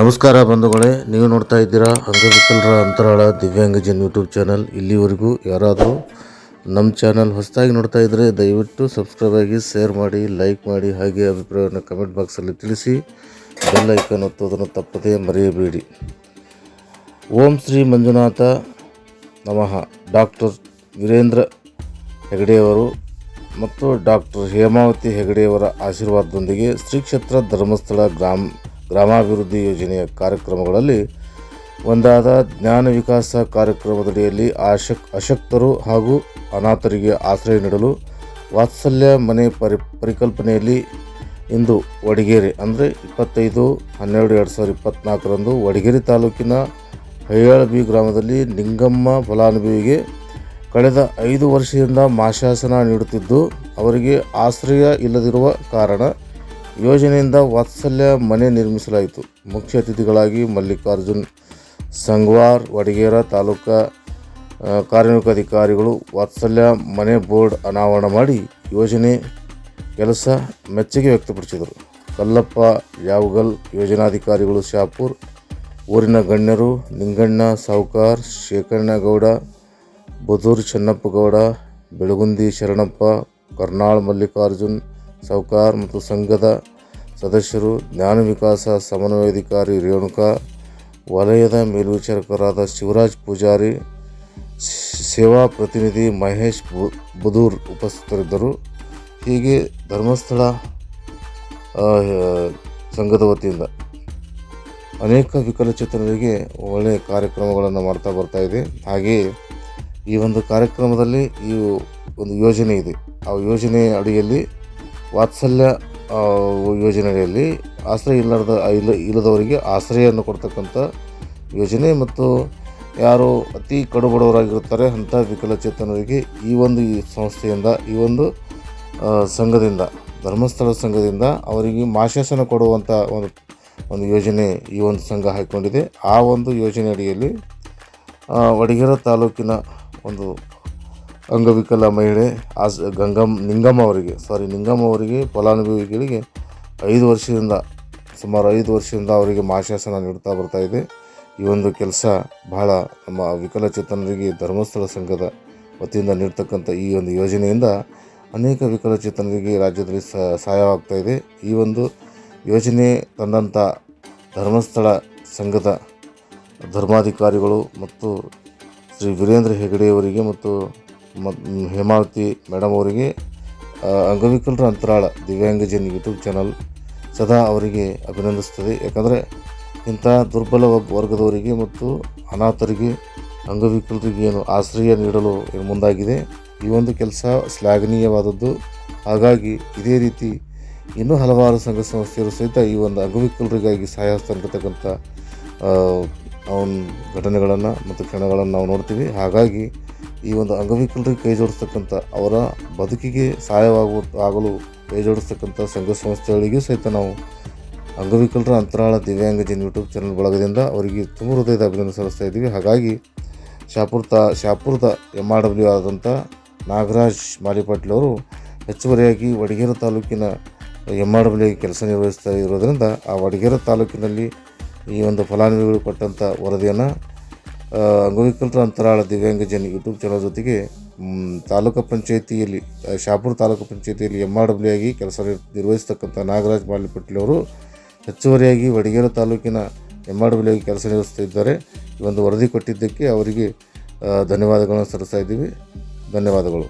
ನಮಸ್ಕಾರ ಬಂಧುಗಳೇ, ನೀವು ನೋಡ್ತಾ ಇದ್ದೀರಾ ಅಂಗವಿಕಲರ ಅಂತರಾಳ ದಿವ್ಯಾಂಗಜನ್ ಯೂಟ್ಯೂಬ್ ಚಾನಲ್. ಇಲ್ಲಿವರೆಗೂ ಯಾರಾದರೂ ನಮ್ಮ ಚಾನಲ್ ಹೊಸದಾಗಿ ನೋಡ್ತಾ ಇದ್ದರೆ ದಯವಿಟ್ಟು ಸಬ್ಸ್ಕ್ರೈಬ್ ಆಗಿ, ಶೇರ್ ಮಾಡಿ, ಲೈಕ್ ಮಾಡಿ, ಹಾಗೆ ಅಭಿಪ್ರಾಯವನ್ನು ಕಮೆಂಟ್ ಬಾಕ್ಸಲ್ಲಿ ತಿಳಿಸಿ, ಬೆಲ್ ಐಕನ್ ಒತ್ತೋದನ್ನು ತಪ್ಪದೇ ಮರೆಯಬೇಡಿ. ಓಂ ಶ್ರೀ ಮಂಜುನಾಥ ನಮಃ. ಡಾಕ್ಟರ್ ವೀರೇಂದ್ರ ಹೆಗಡೆಯವರು ಮತ್ತು ಡಾಕ್ಟರ್ ಹೇಮಾವತಿ ಹೆಗಡೆಯವರ ಆಶೀರ್ವಾದದೊಂದಿಗೆ ಶ್ರೀ ಕ್ಷೇತ್ರ ಧರ್ಮಸ್ಥಳ ಗ್ರಾಮ ಗ್ರಾಮಾಭಿವೃದ್ಧಿ ಯೋಜನೆಯ ಕಾರ್ಯಕ್ರಮಗಳಲ್ಲಿ ಒಂದಾದ ಜ್ಞಾನ ವಿಕಾಸ ಕಾರ್ಯಕ್ರಮದಡಿಯಲ್ಲಿ ಆಶಕ್, ಅಶಕ್ತರು ಹಾಗೂ ಅನಾಥರಿಗೆ ಆಶ್ರಯ ನೀಡಲು ವಾತ್ಸಲ್ಯ ಮನೆ ಪರಿ, ಪರಿಕಲ್ಪನೆಯಲ್ಲಿ ಇಂದು ವಡಗೇರಿ, ಅಂದರೆ ಇಪ್ಪತ್ತೈದು ಹನ್ನೆರಡು ಎರಡು ಸಾವಿರದ ಇಪ್ಪತ್ತ್ನಾಲ್ಕರಂದು ವಡಗೇರಿ ತಾಲೂಕಿನ ಹೈಯಾಳಬಿ ಗ್ರಾಮದಲ್ಲಿ ನಿಂಗಮ್ಮ ಫಲಾನುಭವಿಗೆ ಕಳೆದ ಐದು ವರ್ಷದಿಂದ ಮಾಶಾಸನ ನೀಡುತ್ತಿದ್ದು, ಅವರಿಗೆ ಆಶ್ರಯ ಇಲ್ಲದಿರುವ ಕಾರಣ ಯೋಜನೆಯಿಂದ ವಾತ್ಸಲ್ಯ ಮನೆ ನಿರ್ಮಿಸಲಾಯಿತು. ಮುಖ್ಯ ಅತಿಥಿಗಳಾಗಿ ಮಲ್ಲಿಕಾರ್ಜುನ್ ಸಂಗ್ವಾರ್, ವಡಗೇರ ತಾಲೂಕಾ ಕಾರ್ಮಿಕ ಅಧಿಕಾರಿಗಳು ವಾತ್ಸಲ್ಯ ಮನೆ ಬೋರ್ಡ್ ಅನಾವರಣ ಮಾಡಿ ಯೋಜನೆ ಕೆಲಸ ಮೆಚ್ಚುಗೆ ವ್ಯಕ್ತಪಡಿಸಿದರು. ಕಲ್ಲಪ್ಪ, ಯಾವಗಲ್, ಯೋಜನಾಧಿಕಾರಿಗಳು ಶಾಪುರ್, ಊರಿನ ಗಣ್ಯರು ನಿಂಗಣ್ಣ, ಸಾವುಕಾರ್ ಶೇಖರಣಗೌಡ ಬುದೂರು ಚೆನ್ನಪ್ಪಗೌಡ, ಬೆಳಗುಂದಿ ಶರಣಪ್ಪ, ಕರ್ನಾಳ್ ಮಲ್ಲಿಕಾರ್ಜುನ್ ಸಾವುಕಾರ್ ಮತ್ತು ಸಂಘದ ಸದಸ್ಯರು ಜ್ಞಾನ ವಿಕಾಸ ಸಮನ್ವಯಾಧಿಕಾರಿ ರೇಣುಕಾ, ವಲಯದ ಮೇಲ್ವಿಚಾರಕರಾದ ಶಿವರಾಜ್ ಪೂಜಾರಿ, ಸೇವಾ ಪ್ರತಿನಿಧಿ ಮಹೇಶ್ ಬುದೂರ್ ಉಪಸ್ಥಿತರಿದ್ದರು. ಹೀಗೆ ಧರ್ಮಸ್ಥಳ ಸಂಘದ ವತಿಯಿಂದ ಅನೇಕ ವಿಕಲಚೇತನರಿಗೆ ಒಳ್ಳೆಯ ಕಾರ್ಯಕ್ರಮಗಳನ್ನು ಮಾಡ್ತಾ ಬರ್ತಾ ಇದೆ. ಹಾಗೆಯೇ ಈ ಒಂದು ಕಾರ್ಯಕ್ರಮದಲ್ಲಿ ಈ ಒಂದು ಯೋಜನೆ ಇದೆ. ಆ ಯೋಜನೆ ಅಡಿಯಲ್ಲಿ ವಾತ್ಸಲ್ಯ ಯೋಜನೆಯಲ್ಲಿ ಆಶ್ರಯ ಇಲ್ಲದ, ಇಲ್ಲ, ಇಲ್ಲದವರಿಗೆ ಆಶ್ರಯವನ್ನು ಕೊಡ್ತಕ್ಕಂಥ ಯೋಜನೆ ಮತ್ತು ಯಾರು ಅತಿ ಕಡುಬಡವರಾಗಿರುತ್ತಾರೆ ಅಂಥ ವಿಕಲಚೇತನರಿಗೆ ಈ ಒಂದು ಈ ಸಂಸ್ಥೆಯಿಂದ, ಈ ಒಂದು ಸಂಘದಿಂದ, ಧರ್ಮಸ್ಥಳ ಸಂಘದಿಂದ ಅವರಿಗೆ ಮಾಶಾಸನ ಕೊಡುವಂಥ ಒಂದು ಒಂದು ಯೋಜನೆ ಈ ಒಂದು ಸಂಘ ಹಾಕಿಕೊಂಡಿದೆ. ಆ ಒಂದು ಯೋಜನೆ ಅಡಿಯಲ್ಲಿ ವಡಗೇರ ತಾಲೂಕಿನ ಒಂದು ಅಂಗವಿಕಲ ಮಹಿಳೆ ಆಸ್ ಗಂಗಮ್ ನಿಂಗಮ್ಮ ಅವರಿಗೆ ಸಾರಿ ನಿಂಗಮ್ಮ ಅವರಿಗೆ, ಫಲಾನುಭವಿಗಳಿಗೆ ಐದು ವರ್ಷದಿಂದ, ಸುಮಾರು ಐದು ವರ್ಷದಿಂದ ಅವರಿಗೆ ಮಾಶಾಸನ ನೀಡ್ತಾ ಬರ್ತಾ ಇದೆ. ಈ ಒಂದು ಕೆಲಸ ಬಹಳ ನಮ್ಮ ವಿಕಲಚೇತನರಿಗೆ ಧರ್ಮಸ್ಥಳ ಸಂಘದ ವತಿಯಿಂದ ನೀಡ್ತಕ್ಕಂಥ ಈ ಒಂದು ಯೋಜನೆಯಿಂದ ಅನೇಕ ವಿಕಲಚೇತನರಿಗೆ ರಾಜ್ಯದಲ್ಲಿ ಸಹಾಯವಾಗ್ತಾ ಇದೆ. ಈ ಒಂದು ಯೋಜನೆ ತಂದಂಥ ಧರ್ಮಸ್ಥಳ ಸಂಘದ ಧರ್ಮಾಧಿಕಾರಿಗಳು ಮತ್ತು ಶ್ರೀ ವೀರೇಂದ್ರ ಹೆಗಡೆಯವರಿಗೆ ಮತ್ತು ಹೇಮಾವತಿ ಮೇಡಮ್ ಅವರಿಗೆ ಅಂಗವಿಕಲರ ಅಂತರಾಳ ದಿವ್ಯಾಂಗಜನ್ ಯೂಟ್ಯೂಬ್ ಚಾನಲ್ ಸದಾ ಅವರಿಗೆ ಅಭಿನಂದಿಸ್ತದೆ ಯಾಕಂದರೆ ಇಂಥ ದುರ್ಬಲ ವರ್ಗದವರಿಗೆ ಮತ್ತು ಅನಾಥರಿಗೆ, ಅಂಗವಿಕಲರಿಗೆ ಏನು ಆಶ್ರಯ ನೀಡಲು ಮುಂದಾಗಿದೆ. ಈ ಒಂದು ಕೆಲಸ ಶ್ಲಾಘನೀಯವಾದದ್ದು. ಹಾಗಾಗಿ ಇದೇ ರೀತಿ ಇನ್ನೂ ಹಲವಾರು ಸಂಘ ಸಂಸ್ಥೆಯರು ಸಹಿತ ಈ ಒಂದು ಅಂಗವಿಕಲರಿಗಾಗಿ ಸಹಾಯ ಅವನ್ ಘಟನೆಗಳನ್ನು ಮತ್ತು ಕ್ಷಣಗಳನ್ನು ನಾವು ನೋಡ್ತೀವಿ. ಹಾಗಾಗಿ ಈ ಒಂದು ಅಂಗವಿಕಲರಿಗೆ ಕೈ ಜೋಡಿಸ್ತಕ್ಕಂಥ ಅವರ ಬದುಕಿಗೆ ಸಹಾಯವಾಗುವ ಆಗಲು ಕೈ ಜೋಡಿಸ್ತಕ್ಕಂಥ ಸಂಘ ಸಂಸ್ಥೆಗಳಿಗೂ ಸಹಿತ ನಾವು ಅಂಗವಿಕಲರ ಅಂತರಾಳ ದಿವ್ಯಾಂಗಜನ್ ಯೂಟ್ಯೂಬ್ ಚಾನಲ್ ಬಳಗದಿಂದ ಅವರಿಗೆ ತುಂಬ ಹೃದಯದ ಅಭಿನಂದನೆ ಸಲ್ಲಿಸ್ತಾ ಇದ್ದೀವಿ. ಹಾಗಾಗಿ ಶಾಪುರ್ ತಾ ಶಾಪುರದ ಎಂ ಆರ್ ಡಬ್ಲ್ಯೂ ಆದಂಥ ನಾಗರಾಜ್ ಮಾಲಿಪಾಟ್ಲ್ ಅವರು ಹೆಚ್ಚುವರಿಯಾಗಿ ವಡಗೇರ ತಾಲೂಕಿನ ಎಂ ಆರ್ ಡಬ್ಲ್ಯೂ ಕೆಲಸ ನಿರ್ವಹಿಸ್ತಾ ಇರೋದರಿಂದ ಆ ವಡಗೇರ ತಾಲೂಕಿನಲ್ಲಿ ಈ ಒಂದು ಫಲಾನುಭವಿಗಳು ಕೊಟ್ಟಂಥ ವರದಿಯನ್ನು ಅಂಗವಿಕಲರ ಅಂತರಾಳ ದಿವ್ಯಾಂಗಜನ್ ಯೂಟ್ಯೂಬ್ ಚಾನಲ್ ಜೊತೆಗೆ ತಾಲೂಕು ಪಂಚಾಯಿತಿಯಲ್ಲಿ ಶಾಪುರ ತಾಲೂಕು ಪಂಚಾಯಿತಿಯಲ್ಲಿ ಎಂ ಆರ್ ಡಬ್ಲ್ಯೂ ಆಗಿ ಕೆಲಸ ನಿರ್- ನಿರ್ವಹಿಸ್ತಕ್ಕಂಥ ನಾಗರಾಜ್ ಮಾಲಿಪಟ್ಲಿಯವರು ಹೆಚ್ಚುವರಿಯಾಗಿ ವಡಗೇರು ತಾಲೂಕಿನ ಎಂ ಆರ್ ಡಬ್ಲ್ಯೂ ಆಗಿ ಕೆಲಸ ನಿರ್ವಹಿಸ್ತಾ ಇದ್ದಾರೆ. ಈ ಒಂದು ವರದಿ ಕೊಟ್ಟಿದ್ದಕ್ಕೆ ಅವರಿಗೆ ಧನ್ಯವಾದಗಳನ್ನು ಸಲ್ಲಿಸ್ತಾ ಇದ್ದೀವಿ. ಧನ್ಯವಾದಗಳು.